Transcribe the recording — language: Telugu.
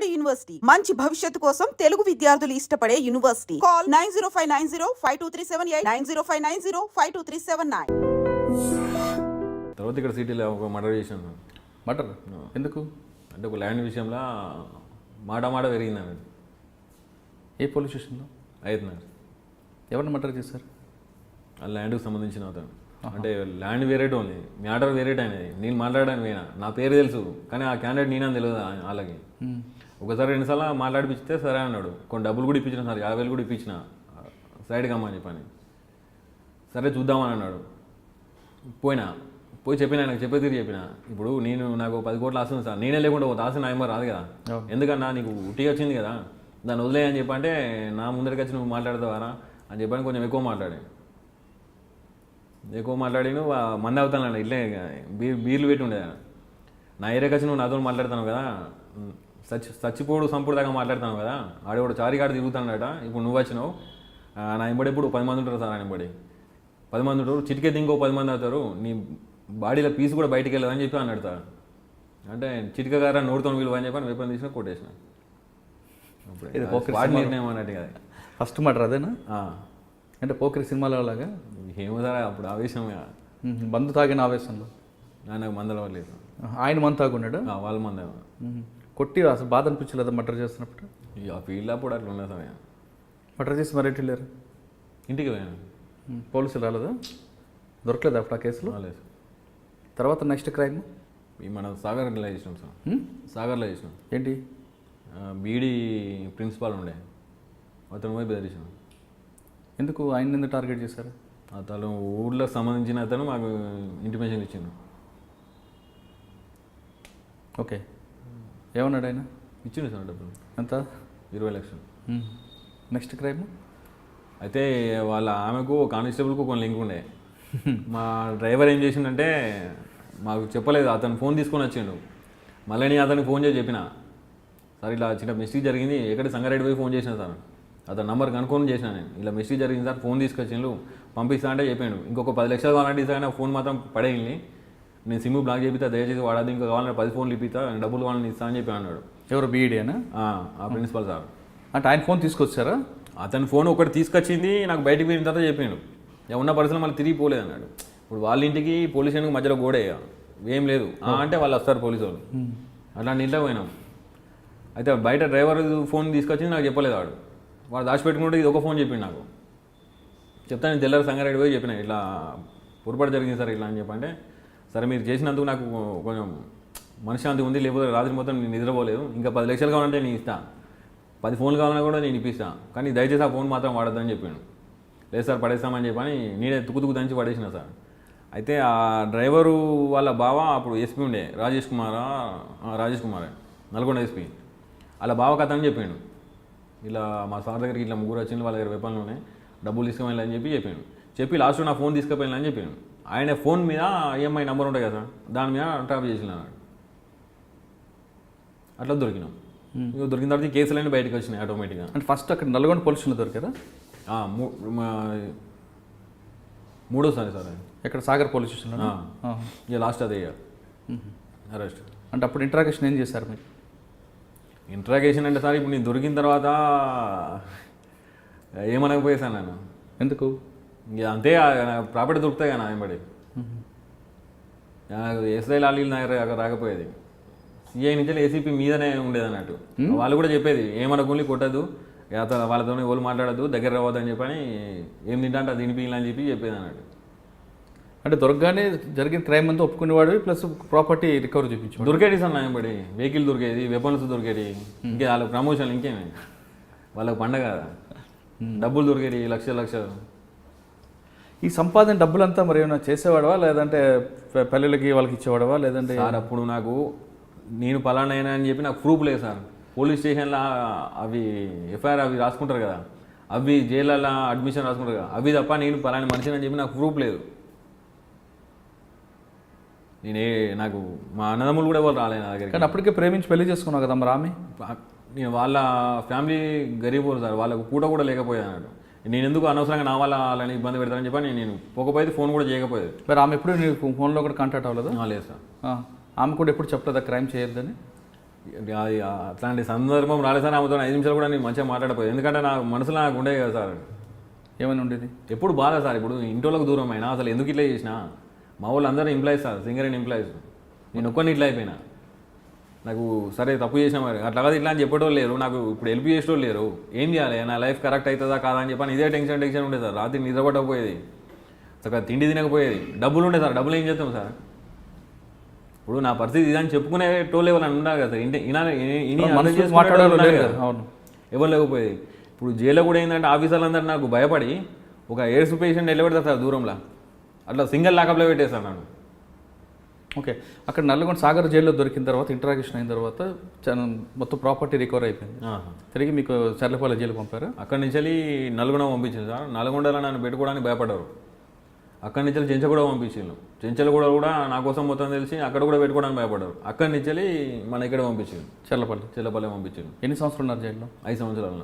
విజయవాడ యూనివర్సిటీ. మంచి భవిష్యత్తు కోసం తెలుగు విద్యార్థులు ఇష్టపడే university. Call nine zero five nine zero five two three seven eight nine zero five nine zero five two three seven nine. తర్వాత ఇక్కడ సిటీలో ఒక మర్డర్ చేశాను మటర్ ఎందుకు? అంటే ఒక ల్యాండ్ విషయంలో మాట మాట పెరిగింది ఏ పోలీస్ స్టేషన్లో? అవుతున్నారు ఎవరిని మటర్ చేశారు? ఆ ల్యాండ్కి సంబంధించిన అతను. అంటే ల్యాండ్ వేరేట్ ఓన్లీ. మ్యాటర్ వేరేట్ అనేది నేను మాట్లాడడానికి పోయినా. నా పేరు తెలుసు. కానీ ఆ క్యాండిడేట్ నేనని తెలియదు వాళ్ళకి ఒకసారి రెండుసార్లు మాట్లాడిపిస్తే సరే అన్నాడు. కొన్ని డబ్బులు కూడా ఇప్పించిన సార్ యాభై వేలు కూడా ఇప్పించిన. సైడ్ కమ్మని చెప్పని. సరే చూద్దామని అన్నాడు. పోయినా. పోయి చెప్పిన నాకు చెప్పే తీరు చెప్పిన. ఇప్పుడు నేను నాకు పది కోట్లు ఆస్తుంది సార్. నేనే లేకుండా ఒక ఆశ నా ఏమో రాదు కదా. ఎందుకన్నా నీకు ఉట్టి వచ్చింది కదా. దాన్ని వదిలే అని చెప్పంటే నా ముందరికి వచ్చి నువ్వు మాట్లాడతావారా? అని చెప్పని కొంచెం ఎక్కువ మాట్లాడి. ఎక్కువ మాట్లాడి నువ్వు ఆ మంది అవుతాను ఇట్లే బీర్ బీర్లు పెట్టి ఉండే నా ఏరియాకి వచ్చి నువ్వు నాతో మాట్లాడుతాను కదా. సచి చచ్చిపోడు సంపుడు దాకా మాట్లాడుతాను కదా? ఆడు కూడా చారిగాడు తిరుగుతాడట. ఇప్పుడు నువ్వు వచ్చినావు. నా ఇంబడి ఇప్పుడు పది మంది ఉంటారు సార్ నా ఇంబడి పది మంది ఉంటారు. చిటికెత్తి ఇంకో పది మంది అవుతారు. నీ బాడీలో పీస్ కూడా బయటికి వెళ్ళదని చెప్పి అన్నాడు సార్. అంటే చిటిక గారా నోడుతో విలువ అని చెప్పి వేపని తీసిన కొట్టేసిన. వాడి. నిర్ణయం అన్నట్టు కదా ఫస్ట్ మటర్ అదేనా. అంటే పోకరి సినిమాలో లాగా ఏమో సార్ అప్పుడు ఆవేశం. బంధు తాగిన ఆవేశంలో? నాకు మందల లేదు. ఆయన మందు తాగున్నాడు? వాళ్ళ మంద కొట్టి అసలు బాధ అనిపించలేదా మటర్ చేస్తున్నప్పుడు? ఇక ఆ ఫీల్డ్ అప్పుడు అట్లా ఉన్నది సార్ ఇక. మటర్ చేసి మరి ఎటు వెళ్ళారు? ఇంటికి పోయాను. పోలీసులు రాలేదా? దొరకలేదా అప్పుడు ఆ కేసులో? రాలేదు. తర్వాత నెక్స్ట్ క్రైమ్? ఈ మన సాగర్లో చేసినాం సార్. సాగర్లో చేసినాం. ఏంటి? బీడీ ప్రిన్సిపాల్ ఉండే. అతను పోయి బెదిరించాం ఎందుకు? ఆయన ఎందుకు టార్గెట్ చేశారు? అతను ఊళ్ళో సంబంధించిన అతను మాకు ఇంటిమేషన్ ఇచ్చిండు. ఓకే. ఏమన్నాడు ఆయన? ఇచ్చిండు సార్ డబ్బులు. ఎంత? ఇరవై లక్షలు. Next crime? అయితే వాళ్ళ ఆమెకు కానిస్టేబుల్కు కొన్ని లింక్ ఉండే. మా డ్రైవర్ ఏం చేసిండంటే మాకు చెప్పలేదు అతను ఫోన్ తీసుకొని వచ్చిండు. మళ్ళీ నేను అతనికి ఫోన్ చేసి చెప్పిన. సార్ ఇలా చిన్న మిస్టేక్ జరిగింది ఎక్కడ సంగారెడ్డి పోయి ఫోన్ చేసిన సార్? అతని నంబర్ కనుక్కొని చేసిన నేను. ఇలా మిస్టేక్ జరిగింది సార్ ఫోన్ తీసుకొచ్చిండు పంపిస్తా అంటే చెప్పిండు ఇంకొక పది లక్షలు కావాలంటే ఇస్తా కానీ ఫోన్ మాత్రం పడేయండి. నేను సిమ్ బ్లాక్ చేపిస్తా దయచేసి వాడదు ఇంకా కావాలంటే పది ఫోన్లు ఇప్పిస్తా డబ్బులు కావాలని ఇస్తా అని చెప్పి అన్నాడు. ఎవరు బీఈడీనా ఆ, ఆ ప్రిన్సిపల్ సార్. అంటే ఆయన ఫోన్ తీసుకొచ్చారా? అతని ఫోన్ ఒకటి తీసుకొచ్చింది నాకు బయటికి పోయిన తర్వాత చెప్పిండు ఇక ఉన్న పరిస్థితులు మళ్ళీ తిరిగి పోలేదు అన్నాడు. ఇప్పుడు వాళ్ళ ఇంటికి పోలీస్ స్టేషన్కి మధ్యలో గోడే. ఏం లేదు. అంటే వాళ్ళు వస్తారు పోలీసు వాళ్ళు. అట్లాంటి ఇంట్లో పోయినాం. అయితే బయట డ్రైవర్ ఫోన్ తీసుకొచ్చింది నాకు చెప్పలేదు వాడు. వాడు దాచిపెట్టుకుంటే ఇది ఒక ఫోన్ చెప్పిండు నాకు. చెప్తా నేను తెల్లారి సంగారెడ్డి పోయి చెప్పిన ఇట్లా పొరపాటు జరిగింది సార్ ఇట్లా అని చెప్పంటే సరే మీరు చేసినందుకు నాకు కొంచెం మనశ్శాంతి ఉంది లేకపోతే రాత్రి మొత్తం నేను నిద్రపోలేదు. ఇంకా పది లక్షలు కావాలంటే నేను ఇస్తా. పది ఫోన్లు కావాలన్నా కూడా నేను ఇప్పిస్తాను కానీ దయచేసి ఆ ఫోన్ మాత్రం వాడద్దని చెప్పాను. లేదు సార్ పడేస్తామని చెప్పని నేనే తుక్కు తుక్కు దంచి పడేసిన సార్. అయితే ఆ డ్రైవరు వాళ్ళ బావ అప్పుడు ఎస్పీ ఉండే రాజేష్ కుమార్ రాజేష్ కుమార్ నల్గొండ ఎస్పీ వాళ్ళ బావ కథ అని చెప్పాడు. ఇలా మా సార్ దగ్గరికి ఇట్లా ముగ్గురు వచ్చింది వాళ్ళ దగ్గర వెపన్లు ఉన్నాయి డబ్బులు తీసుకుపోయిన అని చెప్పి చెప్పాను చెప్పి లాస్ట్ నా ఫోన్ తీసుకుపోయినా అని చెప్పాను ఆయన ఫోన్ మీద ఈఎంఐ నెంబర్ ఉంటుంది కదా దాని మీద ట్రాప్ చేసిన అట్లా దొరికినాం. ఇక దొరికిన తర్వాత కేసులన్నీ బయటకు వచ్చినాయి ఆటోమేటిక్గా అంటే ఫస్ట్ అక్కడ నల్గొండ పోలీసులు దొరికారా? మూడోసారి సార్. ఎక్కడ? సాగర్ పోలీస్ స్టేషన్లో ఆ. ఇక లాస్ట్ అదే అరెస్ట్ అంటే అప్పుడు ఇంట్రాగేషన్ ఏం చేశారు మీరు? ఇంట్రాగేషన్ అంటే సార్ ఇప్పుడు నేను దొరికిన తర్వాత ఏమనకపోయేసాను నేను. ఎందుకు? ఇక అంతే ప్రాపర్టీ దొరుకుతాయి కదా ఆయనబడి ఎస్ఐ లాలీలు నా దగ్గర రాకపోయేది. సిఐ నుంచి ఏసీపీ మీదనే ఉండేది అన్నట్టు. వాళ్ళు కూడా చెప్పేది ఏమనకుండా కొట్టద్దు అతను వాళ్ళతో ఎవరు మాట్లాడద్దు దగ్గర రావద్దని చెప్పని ఏం తింటా అంటే అది తినిపించాలని చెప్పి చెప్పేది అన్నట్టు. అంటే దొరకగానే జరిగిన క్రైమ్ అంతా ఒప్పుకునేవాడు ప్లస్ ప్రాపర్టీ రికవర్ చూపించేవాడు దొరికేది సార్ నాయబడి వెహికల్ దొరికేది వెపన్స్ దొరికేది ఇంకే వాళ్ళ ప్రమోషన్ ఇంకేమి? వాళ్ళకి పండగ కదా. డబ్బులు దొరికేది లక్షలు లక్షలు. ఈ సంపాదన డబ్బులంతా మరి ఏమైనా చేసేవాడవా? లేదంటే పె- పెళ్ళిళ్ళకి వాళ్ళకి ఇచ్చేవాడవా? లేదంటే సార్ అప్పుడు నాకు నేను పలానా అయినా అని చెప్పి నాకు ప్రూఫ్ లేదు సార్. పోలీస్ స్టేషన్లో అవి ఎఫ్ఐఆర్ అవి రాసుకుంటారు కదా. అవి జైళ్ళల్లో అడ్మిషన్ రాసుకుంటారు కదా. అవి తప్ప నేను పలానా మనిషిని అని చెప్పి నాకు ప్రూఫ్ లేదు. నేనే నాకు మా అన్నదమ్ములు కూడా ఎవరు రాలేదు నా దగ్గరికి. కానీ అప్పటికే ప్రేమించి పెళ్ళి చేసుకున్నావు కదా మరి ఆమె? పా- నేను వాళ్ళ ఫ్యామిలీ గరీబ్ సార్. వాళ్ళకు పూట కూడా లేకపోయేది అన్నట్టు నేను ఎందుకు అనవసరంగా నా వల్ల వాళ్ళని ఇబ్బంది పెడతానని చెప్పి నేను- నేను పోకపోయేది ఫోన్ కూడా చేయకపోయేది. మరి ఆమె ఎప్పుడు నీకు ఫోన్లో కూడా కాంటాక్ట్ అవ్వలేదా? లేదు సార్. ఆమె కూడా ఎప్పుడు చెప్పలేదా క్రైమ్ చేయొద్దని? అది అట్లాంటి సందర్భం రాలేదు సార్ ఆమెతో ఐదు నిమిషాలు కూడా నేను మంచిగా మాట్లాడపోయాను ఎందుకంటే నా మనసులో నాకు ఉండే కదా సార్ ఏమైనా ఉండేది? ఎప్పుడు బాధ సార్ ఇప్పుడు ఇంటోళ్ళకి దూరం అయినా అసలు ఎందుకు ఇట్లా చేసిన? మా వాళ్ళు అందరూ employees sir singer and employees నేను ఒక్కరిని ఇట్లా అయిపోయినా. నాకు సరే తప్పు చేసిన మరి. అట్లా కాదు ఇట్లా అని చెప్పేటోళ్ళు లేరు. నాకు ఇప్పుడు హెల్ప్ చేసేటోళ్ళు లేరు. ఏం చేయాలి? నా లైఫ్ కరెక్ట్ అవుతుందా కాదా అని చెప్పని ఇదే టెన్షన్ టెన్షన్ ఉండేది సార్. రాత్రి నిద్రపట్టకపోయేది చక్కగా తిండి తినకపోయేది. డబ్బులు ఉండే సార్. డబ్బులు ఏం చేస్తాం సార్? ఇప్పుడు నా పరిస్థితి ఇదని చెప్పుకునే టోల్ ఎవరైనా ఉండాలి కదా అవును. ఎవరు లేకపోయేది? ఇప్పుడు జైల్లో కూడా ఏంటంటే ఆఫీసర్లందరూ నాకు భయపడి ఒక ఎయిడ్స్ పేషెంట్ నిలబెడతారు సార్ దూరంలో. అట్లా సింగిల్ లాకప్లో పెట్టేస్తాను నన్ను ఓకే. అక్కడ నల్లగొండ సాగర్ జైల్లో దొరికిన తర్వాత ఇంటరాగేషన్ అయిన తర్వాత మొత్తం ప్రాపర్టీ రికవర్ అయిపోయింది. తిరిగి మీకు చర్లపల్లి జైలు పంపారా? అక్కడి నుంచి వెళ్ళి నల్గొండ పంపించింది సార్. నల్గొండలో నన్ను పెట్టుకోవడానికి భయపడ్డారు. అక్కడి నుంచి వెళ్ళి చెంచగూడ పంపించిండు చెంచలగూడ కూడా నా కోసం మొత్తం తెలిసి అక్కడ కూడా పెట్టుకోవడానికి భయపడ్డారు. అక్కడి నుంచి వెళ్ళి మన ఇక్కడ పంపించిండు చర్లపల్లి. చెల్లపల్లి పంపించిండు ఎన్ని సంవత్సరాలు ఉన్నారు జైల్లో? ఐదు సంవత్సరాలు